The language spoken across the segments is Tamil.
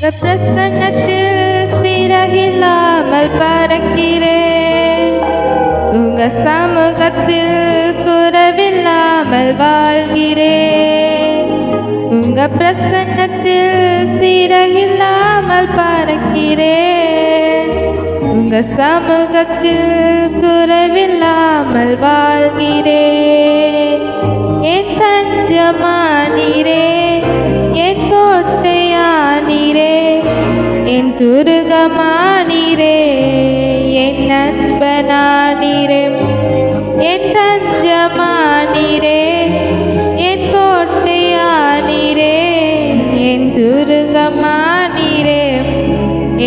பிரசன்னத்தில் சிறகில்லாமல் பறக்கிறேன் உங்க சமூகத்தில் குறவில்லாமல் வாழ்கிறேன் உங்க பிரசன்னத்தில் சிறகில்லாமல் பறக்கிறேன் உங்க சமூகத்தில் குறவில்லாமல் வாழ்கிறேன் என் தஞ்சமானீரே. துருகமானீரே என் நண்பனானீரே என் தஞ்சமானீரே என் கோட்டையானீரே என் துருகமானீரே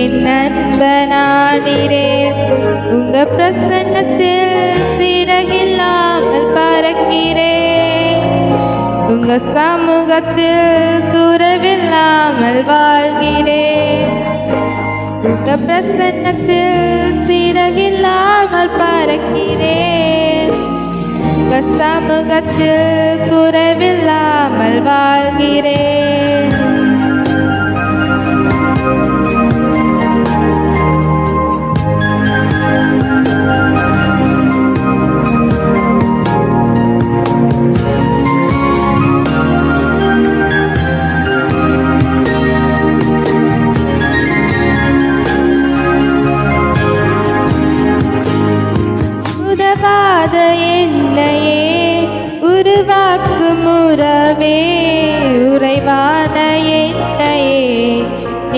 என் நண்பனானீரே. உங்க பிரசன்னத்தில் சிறகில்லாமல் பறக்கிறேன். உங்க சமூகத்தில் குறைவில்லாமல் வாழ்கிறேன். உங்க பிரசன்னத்தில் சிறகில்லாமல் பறக்கிறேன். உங்க சமூகத்தில் குறைவில்லாமல் வாழ்கிறேன்.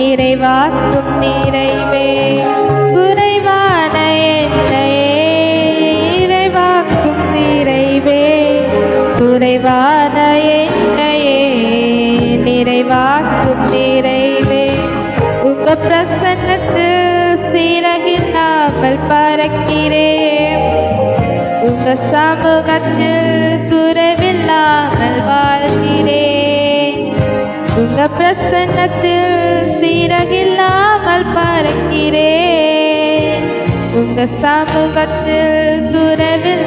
நிறைவாக்கும் நிறைவே குறைவான என்னையே இறைவாக்கும் நிறைவே குறைவான என்னையே நிறைவாக்கும் நிறைவே. உங்க பிரசன்னத்து சீரகில்லாமல் பறக்கிறேன். உங்க சமூகத்தில் குறைவில்லாமல் வாழ்கிறேன். உங்க பிரசன்னத்தில் சீரகில்லாமல் பறக்கிறேன் உங்க சமூகத்தில் துறவில்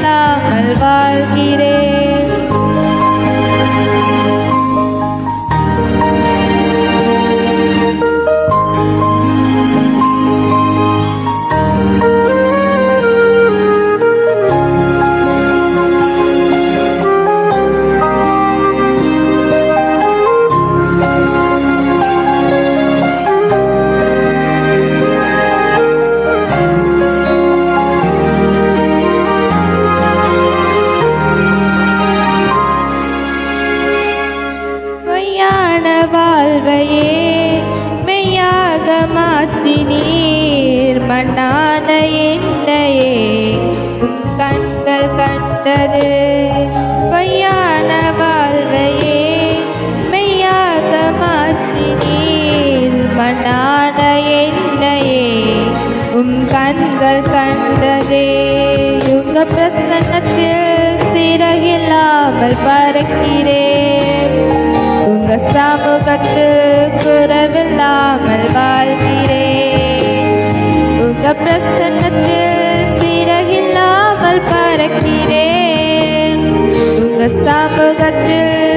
வாழ்வையே மெய்யாக மாற்றினீர். மண்ணான என்னையே கண்கள் கண்டது. பொய்யான வாழ்வையே மெய்யாக மாற்றினீர். மண்ணான என்னையே உம் கண்கள் கண்டதே. உங்க பிரசன்னத்தில் சிறகில்லாமல் பறக்கிறேன் சமூகத்தில் குறவில்லாமல் வாழ்கிறே. உங்க பிரசன்னத்தில் சிறகில்லாமல் பறக்கிறேன். உங்க சமூகத்தில்